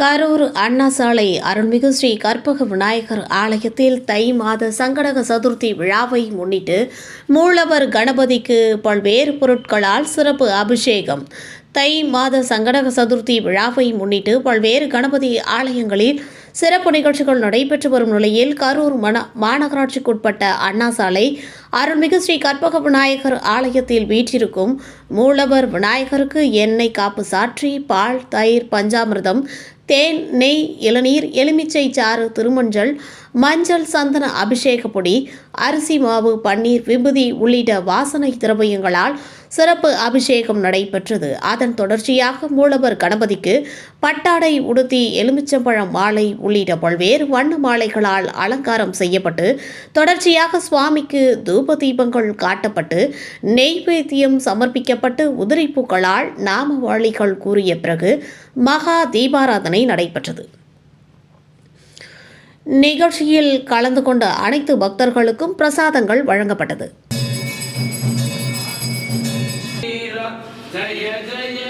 கரூர் அண்ணா சாலை அருள்மிகு ஸ்ரீ கற்பக விநாயகர் ஆலயத்தில் தை மாத சங்கடக சதுர்த்தி விழாவை முன்னிட்டு மூலவர் கணபதிக்கு பல்வேறு பொருட்களால் சிறப்பு அபிஷேகம். தை மாத சங்கடக சதுர்த்தி விழாவை முன்னிட்டு பல்வேறு கணபதி ஆலயங்களில் சிறப்பு நிகழ்ச்சிகள் நடைபெற்று வரும் நிலையில் கரூர் மன மாநகராட்சிக்குட்பட்ட அண்ணா சாலை அருள்மிகு ஸ்ரீ கற்பக விநாயகர் ஆலயத்தில் வீற்றிருக்கும் மூலவர் விநாயகருக்கு எண்ணெய் காப்பு சாற்றி பால் தயிர் பஞ்சாமிர்தம் தேன் நெய் இளநீர் எலுமிச்சை சாறு திருமஞ்சள் மஞ்சள் சந்தன அபிஷேக பொடி அரிசி மாவு பன்னீர் விபூதி உள்ளிட்ட வாசனை திரவியங்களால் சிறப்பு அபிஷேகம் நடைபெற்றது. அதன் தொடர்ச்சியாக மூலவர் கணபதிக்கு பட்டாடை உடுத்தி எலுமிச்சம்பழம் மாலை உள்ளிட்ட பல்வேறு வண்ண மாலைகளால் அலங்காரம் செய்யப்பட்டு தொடர்ச்சியாக சுவாமிக்கு தூப தீபங்கள் காட்டப்பட்டு நெய்வேத்தியம் சமர்ப்பிக்கப்பட்டு உதிரிப்பூக்களால் நாமவாளிகள் கூறிய பிறகு மகா தீபாராதனை விற்பனை நடைபெற்றது நிகழ்ச்சியில் கலந்து கொண்ட அனைத்து பக்தர்களுக்கும் பிரசாதங்கள் வழங்கப்பட்டது ஜய ஜய